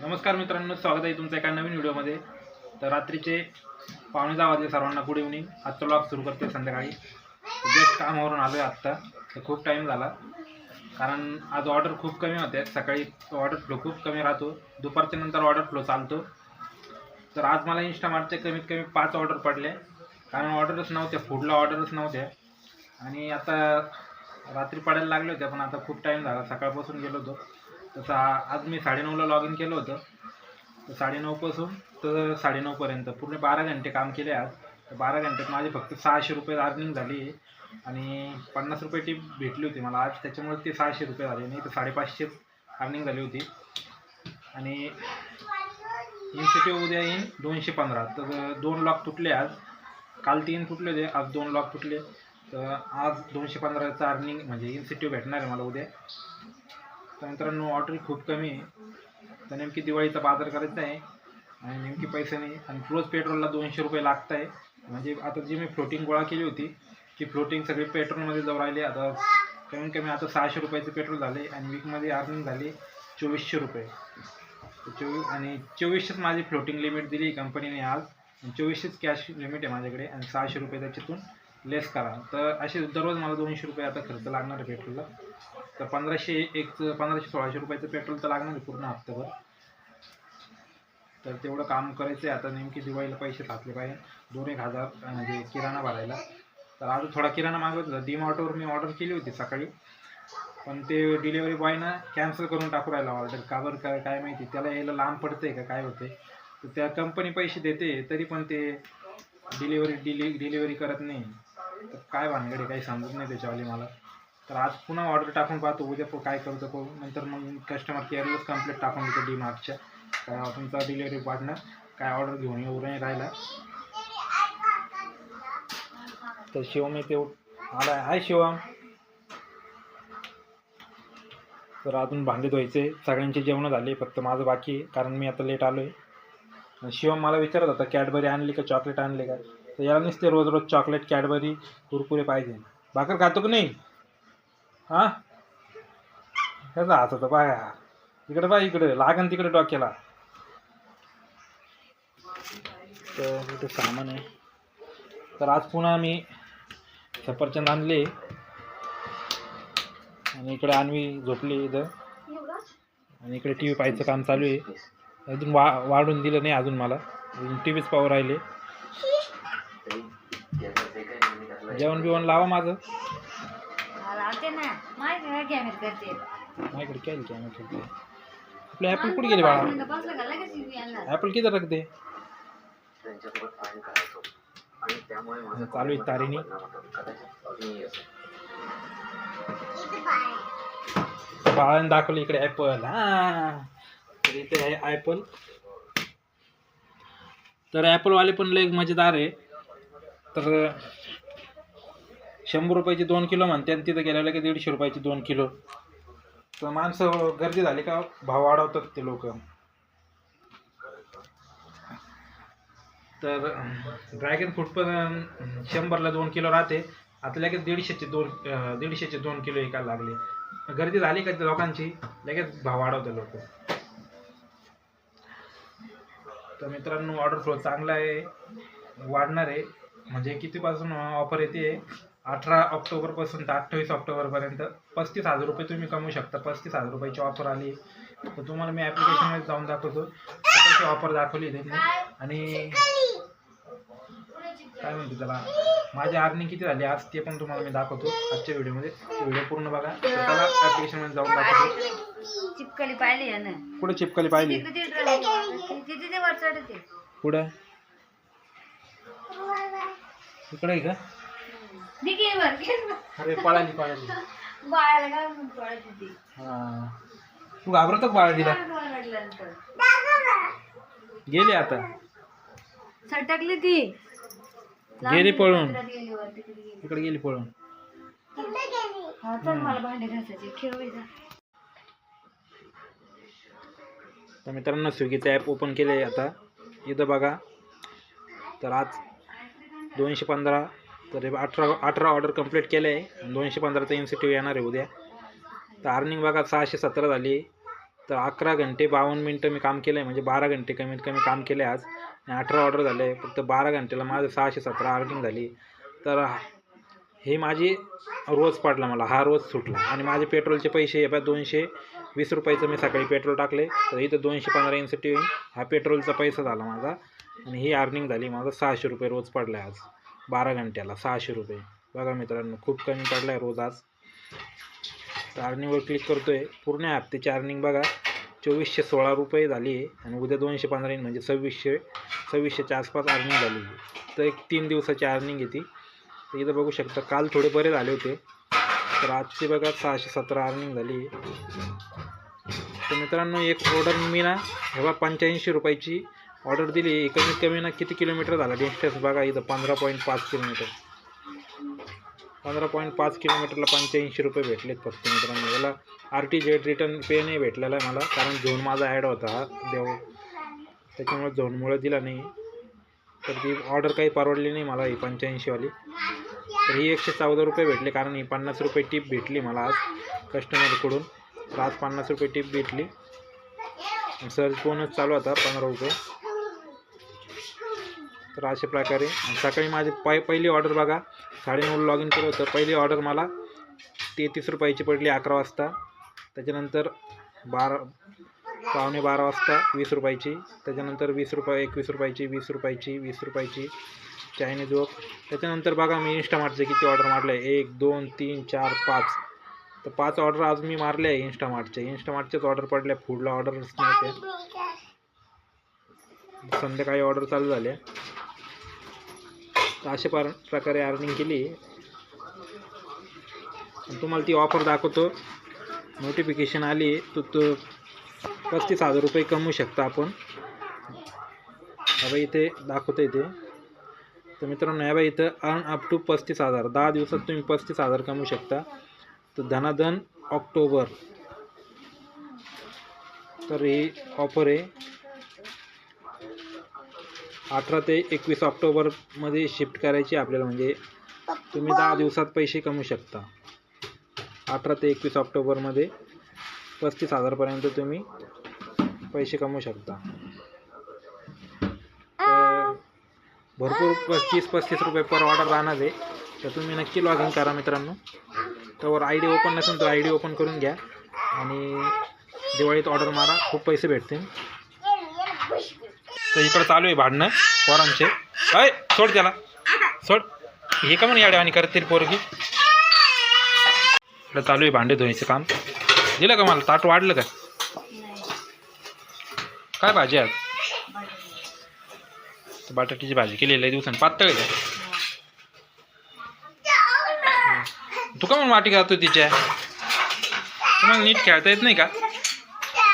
नमस्कार मित्रांनो स्वागत आहे तुमचं एका नवीन व्हिडिओमध्ये. तर रात्रीचे पावणे दहा वाजले सर्वांना गुड इव्हनिंग आजचा ब्लॉग सुरू करते संध्याकाळी. जस्ट कामावरून आलो आहे आत्ता. तर खूप टाईम झाला. कारण आज ऑर्डर खूप कमी होते. सकाळी ऑर्डर फ्लो खूप कमी राहतो. दुपारच्या नंतर ऑर्डर फ्लो चालतो. तर आज मला इन्स्टामार्टचे कमीत कमी पाच ऑर्डर पडले. कारण ऑर्डरच नव्हत्या फूडला ऑर्डरच नव्हत्या आणि आता रात्री पडायला लागले होते पण आता खूप टाईम झाला. सकाळपासून गेलो होतो. तसं आज मी साडेनऊला लॉग इन केलं होतं. तर साडेनऊपासून तर साडेनऊपर्यंत पूर्ण बारा घंटे काम केले आज. तर बारा घंट्यात माझे फक्त सहाशे रुपये अर्निंग झाली. आहे आणि पन्नास रुपये टीप भेटली होती मला. आज त्याच्यामुळे ते सहाशे रुपये झाले. नाही तर साडेपाचशे अर्निंग झाली होती. आणि इन्सेटिव्ह उद्या येईन दोनशे पंधरा. तर दोन लॉक तुटले आज. काल तीन तुटले होते. आज दोन लॉक तुटले. तर आज दोनशे पंधराचं अर्निंग म्हणजे इन्सेटिव्ह भेटणार आहे मला उद्या. तर मित्रांनो ऑर्डर खूप कमी आहे. तर नेमकी दिवाळीचा बाजार करायचा आहे आणि नेमकी पैसे नाही. आणि रोज पेट्रोलला दोनशे रुपये लागत आहे म्हणजे आता जी मी फ्लोटिंग गोळा केली होती की फ्लोटिंग सगळी पेट्रोलमध्ये जाऊ राहिले. आता कमीत कमी आता सहाशे रुपयाचे पेट्रोल झाले आणि वीकमध्ये अर्निंग झाली चोवीसशे रुपये. चोवीस आणि चोवीसशेच माझी फ्लोटिंग लिमिट दिली कंपनीने आज. आणि चोवीसशेच कॅश लिमिट आहे माझ्याकडे. आणि सहाशे रुपये त्याच्यातून लेस करा. तर असे दररोज मला दोनशे रुपये आता खर्च लागणार आहे पेट्रोलला तर पंधराशे एक पंधराशे सोळाशे रुपयाचं पेट्रोल तर लागणार आहे पूर्ण हप्त्याभर. तर तेवढं काम करायचं आहे आता नेमकी दिवाळीला पैसे साचले पाहिजे दोन एक हजार म्हणजे किराणा भरायला. तर अजून थोडा किराणा मागवत होता. डीमार्टवर मी ऑर्डर केली होती सकाळी. पण ते डिलेवरी बॉयनं कॅन्सल करून टाकू राहिला ऑर्डर का बरं काय काय माहिती? त्याला यायला लांब पडते का काय होते तर त्या कंपनी पैसे देते तरी पण ते डिलिव्हरी डिलि डिलिव्हरी करत नाही. तर काय भानगडी काही समजत नाही त्याच्यावाली मला. तर आज पुन्हा ऑर्डर टाकून पाहतो उद्या काय करतो पाहू नंतर मग कस्टमर केअरलाच कंप्लेंट टाकून देतो डी मार्टच्या काय तुमचा डिलिव्हरी पार्टनर काय ऑर्डर घेऊन येऊ नाही राहिला. तर शिवम येते आला आहे शिवम. तर अजून भांडे धुवायचे. सगळ्यांचे जेवणं झाले फक्त माझं बाकी आहे कारण मी आता लेट आलो आहे शिवम मला विचारत होता कॅडबरी आणली का चॉकलेट आणले का? तर याला नुसते रोज रोज चॉकलेट कॅडबरी कुरकुरे पाहिजे. भाकर खातो की नाही? हां? कसा हात होता पाय. इकडे पाय इकडे. लागन तिकडे डॉक्याला. तर इथे सामान आहे. तर आज पुन्हा मी सफरचंद आणले. आणि इकडे आणवी झोपली इथं. आणि इकडे टी व्ही पाहायचं काम चालू आहे. अजून वा वाढून दिलं नाही अजून मला. अजून टी व्हीच पाहू राहिले. जेवण बिवण लावा माझं. लावते ना. माझ्या कॅमेरा करते. माझ्याकडे काय कॅमेरा ठेवते आपले ॲपल कुठे गेले बाळा? बसलं का? लगेच येणार ॲपल किती रखते? चालू आहे तारीनी. बाळाने दाखवलं इकडे ॲपल हा. तर इथे आहे ॲपल तर ॲपलवाले पण लय मजेदार आहे. तर शंभर रुपयाची दोन किलो म्हणते आणि तिथं गेल्याला की दीडशे रुपयाची दोन किलो. तर माणसं गर्दी झाली का भाव वाढवतात ते लोक. तर ड्रॅगन फ्रूट पण शंभरला दोन किलो राहते. आता लगेच दीडशेचे दोन दीडशेचे दोन किलो एका लागले. गर्दी झाली का त्या लोकांची? लगेच भाव वाढवते लोक. तर मित्रांनो ऑर्डर फ्लो चांगला आहे. वाढणार आहे. म्हणजे कितीपासून ऑफर येते अठरा ऑक्टोबरपासून तर अठ्ठावीस ऑक्टोबरपर्यंत पस्तीस हजार रुपये तुम्ही कमवू शकता. पस्तीस हजार रुपयाची ऑफर आली. तर तुम्हाला मी ॲप्लिकेशनमध्ये जाऊन दाखवतो. कशी ऑफर दाखवली त्यांनी? आणि काय म्हणते त्याला? माझी अर्निंग किती झाली आज ते पण तुम्हाला मी दाखवतो आजच्या व्हिडिओमध्ये. व्हिडिओ पूर्ण बघा. त्याला ॲप्लिकेशनमध्ये जाऊन दाखवतो. चिपकली पाहिली आहे ना. कुठे चिपकली पाहिली? कुठं? इकडे आहे का. अरे पळाली पळाली. हा. तू घाबरतो का बाळा तिला? रडल्यानंतर गेली आता. सटकली ती. गेली पळून. तिकडे गेली. पळून. हा चल मला भांडे घासायचे. खेळायचा तर मित्रांनो स्विगीचं ॲप ओपन केलं आहे आता. इथं बघा. तर आज दोनशे पंधरा तर हे अठरा अठरा ऑर्डर कंप्लीट केलं आहे. दोनशे पंधराचा इन्सेटिव्ह येणार आहे उद्या. तर अर्निंग बघा सहाशे सतरा झाली. तर अकरा घंटे बावन्न मिनटं मी काम केलं आहे म्हणजे बारा घंटे कमीत कमी काम केले आज. आणि अठरा ऑर्डर झाले. फक्त बारा घंटेला माझं सहाशे सतरा अर्निंग झाली. तर हे माझी रोज पडला मला. हा रोज सुटला. आणि माझे पेट्रोलचे पैसे हे बघा दोनशे वीस रुपयाचं मी सकाळी पेट्रोल टाकले. तर इथं दोनशे पंधरा इन्सेटिव्ह हा पेट्रोलचा पैसा झाला माझा. आणि ही अर्निंग झाली. माझा सहाशे रुपये रोज पडला आहे आज. बारा घंट्याला सहाशे रुपये. बघा मित्रांनो खूप कमी पडला आहे रोज आज. तर अर्निंगवर क्लिक करतो आहे पूर्ण हप्त्याची अर्निंग बघा चोवीसशे सोळा रुपये झाली आहे आणि उद्या दोनशे पंधरा येईल म्हणजे सव्वीसशे सव्वीसशेच्या आसपास अर्निंग झाली आहे. तर एक तीन दिवसाची अर्निंग येते तर इथं बघू शकता काल थोडे बरे झाले होते तर आजची बघा सहाशे सतरा अर्निंग झाली तर मित्रांनो एक ऑर्डर मी ना हे बघा पंच्याऐंशी रुपयाची ऑर्डर दिली कमीत कमी ना किती किलोमीटर झाला? डिस्टन्स बघा इथं पंधरा पॉईंट पाच किलोमीटर. पंधरा पॉईंट पाच किलोमीटरला पंच्याऐंशी रुपये भेटलेत फक्त मित्रांनो. याला R T Z return pay नाही भेटलेला आहे मला कारण झोन माझा ॲड होता हा देव. त्याच्यामुळे झोनमुळे दिला नाही. तर ती ऑर्डर काही परवडली नाही मला ही पंच्याऐंशीवाली. तर ही एकशे चौदा रुपये भेटले कारण ही पन्नास रुपये टिप भेटली मला आज कस्टमरकडून तर आज पन्नास रुपये टिप भेटली. सर फोनच चालू होता पंधरा रुपये. तर अशा प्रकारे. सकाळी माझी पाय पहिली ऑर्डर बघा. साडेनऊ लॉग इन केलं होतं. पहिली ऑर्डर मला तेहतीस रुपयाची पडली अकरा वाजता. त्याच्यानंतर बारा पावणे बारा वाजता वीस रुपयाची. त्याच्यानंतर वीस रुपये एकवीस रुपयाची वीस रुपयाची वीस रुपयाची. चायनीज वक त्याच्यानंतर बघा मी इन्स्टामार्टचे किती ऑर्डर मारले. आहे एक दोन तीन चार पाच. तर पाच ऑर्डर आज मी मारले आहे इन्स्टामार्टचे इन्स्टामार्टचेच ऑर्डर पडले. फूडला ऑर्डरच नव्हते. संध्याकाळी ऑर्डर चालू झाले. अशा पार प्रकारे अर्निंग केली. तुम्हाला ती ऑफर दाखवतो. नोटिफिकेशन आली तर तो पस्तीस हजार रुपये कमवू शकता आपण. बाबा इथे दाखवतो इथे तर मित्रांनो या बाई इथं अर्न अप टू पस्तीस हजार. दहा दिवसात तुम्ही पस्तीस हजार कमवू शकता. तर धनाधन ऑक्टोबर. तर ही ऑफर आहे. अठरा ते एकवीस ऑक्टोबरमध्ये शिफ्ट करायची आपल्याला म्हणजे तुम्ही दहा दिवसात पैसे कमवू शकता. अठरा ते एकवीस ऑक्टोबरमध्ये पस्तीस हजारपर्यंत तुम्ही पैसे कमवू शकता. तर भरपूर पस्तीस पस्तीस रुपये पर ऑर्डर राहणार आहे. तर तुम्ही नक्की लॉग इन करा मित्रांनो. त्यावर आय डी ओपन नसेल तर आय डी ओपन करून घ्या. आणि दिवाळीत ऑर्डर मारा. खूप पैसे भेटतील. तर इकडं चालू आहे भांडणं पोरांचे. अय सोड त्याला. सोड. हे का म्हणून याड्या आणि करतील पोरगी? इकडं चालू आहे भांडे धुण्याचं काम. दिलं का मला? ताट वाढलं का? काय भाजी आज? तर बटाट्याची भाजी केलेली आहे दिवसांनी. पातळ आहे का? तू का म्हणून वाटी खातो तिच्या? तुम्हाला नीट खेळता येत नाही का?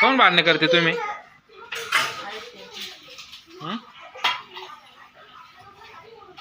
कोण भांडणं करते तुम्ही?